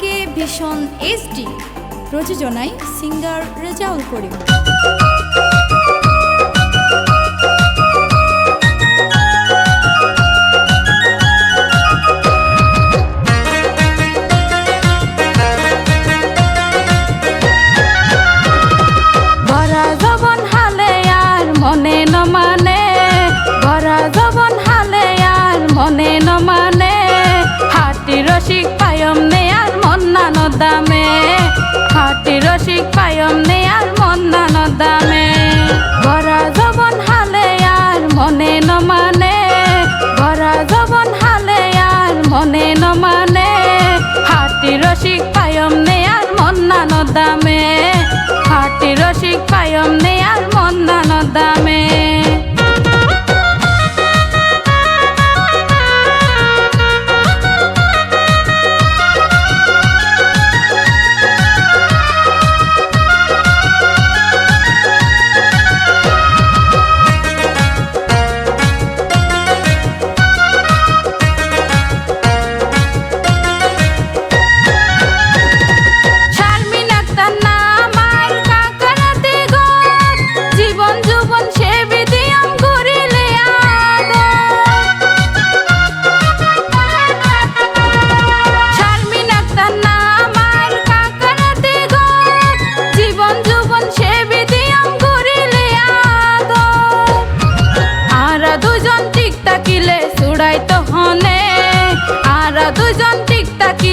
থেকে ভীষণ এইচডি প্রযোজনায় সিঙ্গার রেজাউল করিম। দামে। খাটি রসিক পায়ম নে আর মন নান দামে। ভরা জবন হালে আর মনে ন মানে। ভরা জবন হালে আর মনে ন মানে। হাটি রসিক পায়ম নে আর মন নান দামে। হাতি রসিক পায়ম নে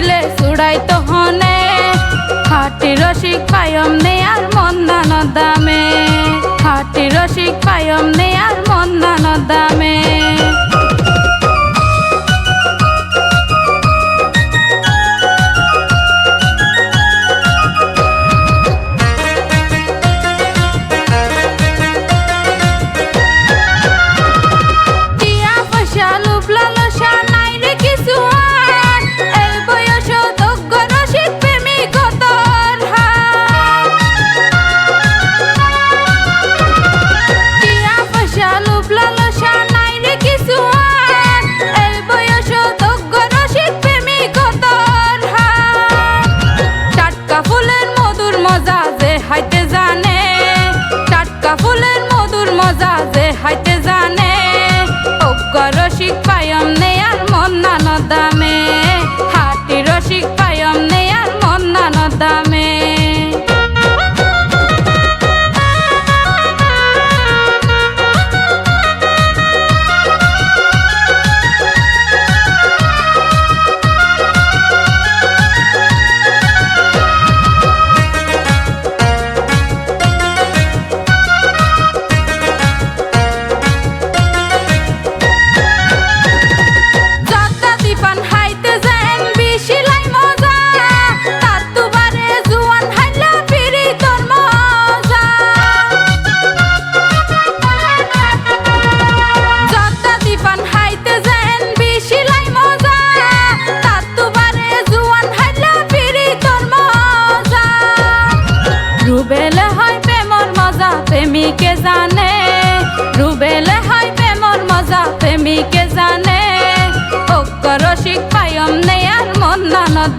তাকিলে সুড়াই তো হনে। খাটি রসিক পায়ম নে আর মন দান দামে। খাটি রসিক পায়ম নে আর মন দান দামে। অজ্ঞ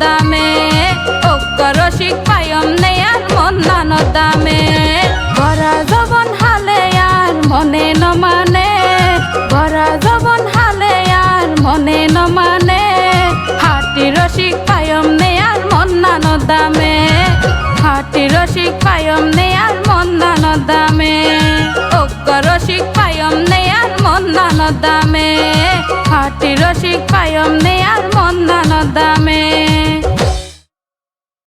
দামে অজ্ঞ রসিক পায়ম নে আর মন নান দামে। ভরা জবন হালে আর মনে ন মানে ভরা জবন হালে আর মনে ন মানে। হাতি রসিক পায়ম নে আর মন নান দামে হাতি রসিক পায়ম নে আর মন নান দামে। অজ্ঞ রসিক পায়ম নে আর মন নান দামে হাতি রসিক পায়ম নে আর মন নান দামে।